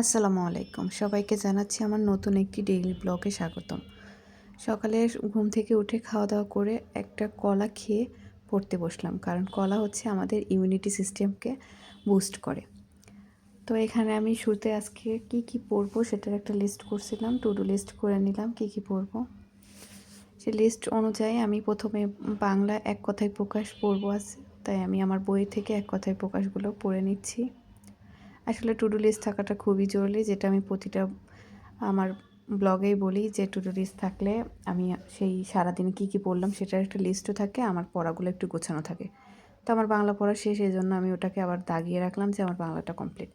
আসসালামু আলাইকুম। সবাইকে জানাচ্ছি আমার নতুন একটি ডেইলি ব্লগে স্বাগতম। সকালে ঘুম থেকে উঠে খাওয়া দাওয়া করে একটা কলা খেয়ে পড়তে বসলাম, কারণ কলা হচ্ছে আমাদের ইমিউনিটি সিস্টেমকে বুস্ট করে। তো এখানে আমি শুরুতে আজকে কি কি পড়ব সেটার একটা লিস্ট করছিলাম টু ডু লিস্ট করে নিলাম, কি কি পড়ব। সে লিস্ট অনুযায়ী আমি প্রথমে বাংলা এক কথায় প্রকাশ পড়ব আছে তাই আমি আমার বই থেকে এক কথায় প্রকাশগুলো পড়ে নিচ্ছি। আসলে টু ডু লিস্ট থাকাটা খুবই জরুরি, যেটা আমি প্রতিটা, আমার ব্লগেই বলি যে টু ডু লিস্ট থাকলে আমি সেই সারাদিনে কী কী পড়লাম সেটার একটা লিস্টও থাকে, আমার পড়াগুলো একটু গোছানো থাকে। তো আমার বাংলা পড়া শেষ এই জন্য আমি ওটাকে আবার দাগিয়ে রাখলাম যে আমার বাংলাটা কমপ্লিট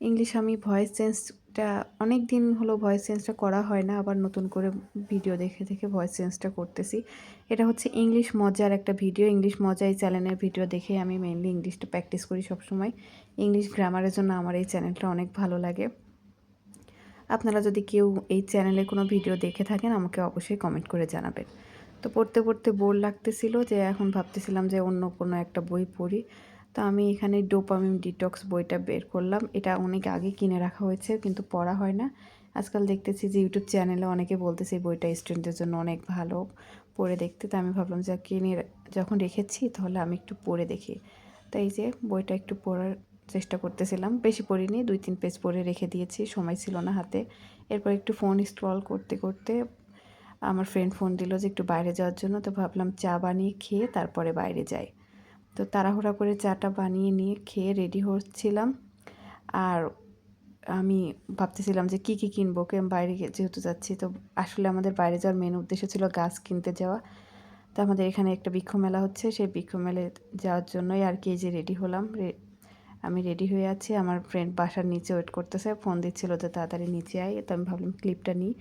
ইংলিশ আমি ভয়েস চেঞ্জটা অনেক দিন হলো ভয়েস চেঞ্জটা করা হয় না, আবার নতুন করে ভিডিও দেখে দেখে ভয়েস চেঞ্জটা করতেছি। এটা হচ্ছে ইংলিশ মজার একটা ভিডিও ইংলিশ মজা এই চ্যানেলের ভিডিও দেখে আমি মেনলি ইংলিশটা প্র্যাকটিস করি সবসময়। ইংলিশ গ্রামারের জন্য আমার এই চ্যানেলটা অনেক ভালো লাগে। আপনারা যদি কেউ এই চ্যানেলে কোনো ভিডিও দেখে থাকেন, আমাকে অবশ্যই কমেন্ট করে জানাবেন। তো পড়তে পড়তে বোর লাগতেছিল যে, এখন ভাবতেছিলাম যে অন্য কোনো একটা বই পড়ি। তো আমি এখানে ডোপামিন ডিটক্স বইটা বের করলাম। এটা অনেক আগে কিনে রাখা হয়েছে, কিন্তু পড়া হয় না। আজকাল দেখতেছি যে ইউটিউব চ্যানেলে অনেকে বলতেছে বইটা স্টুডেন্টের জন্য অনেক ভালো পড়ে দেখতে। তো আমি ভাবলাম যে কিনে যখন রেখেছি তাহলে আমি একটু পড়ে দেখি। তাই যে বইটা একটু পড়ার চেষ্টা করতেছিলাম। বেশি পড়িনি, দুই তিন পেজ পড়ে রেখে দিয়েছি, সময় ছিল না হাতে। এরপর একটু ফোন স্ক্রল করতে করতে আমার ফ্রেন্ড ফোন দিল যে একটু বাইরে যাওয়ার জন্য। তো ভাবলাম চা বানিয়ে খেয়ে তারপরে বাইরে যাই। তো তাড়াহুড়া করে চাটা বানিয়ে নিয়ে খেয়ে রেডি হচ্ছিলাম। আর আমি ভাবতেছিলাম যে কী কী কিনবো কে বাইরে যেহেতু যাচ্ছি, তো আসলে আমাদের বাইরে যাওয়ার মেন উদ্দেশ্য ছিল গাছ কিনতে যাওয়া। তো আমাদের এখানে একটা বৃক্ষ মেলা হচ্ছে, সেই বৃক্ষ মেলে যাওয়ার জন্যই আর কি যে রেডি হলাম। আমি রেডি হয়ে আছি, আমার ফ্রেন্ড বাসার নিচে ওয়েট করতেছে ফোন দিচ্ছিল যে তাড়াতাড়ি নিচে আয়, তো আমি ভাবলাম ক্লিপটা নিই।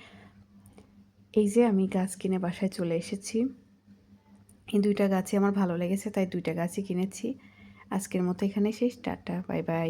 এই যে আমি গাছ কিনে বাসায় চলে এসেছি। এই দুইটা গাছই আমার ভালো লেগেছে, তাই দুইটা গাছই কিনেছি। আজকের মতো এখানে শেষ, টাটা, বাই বাই।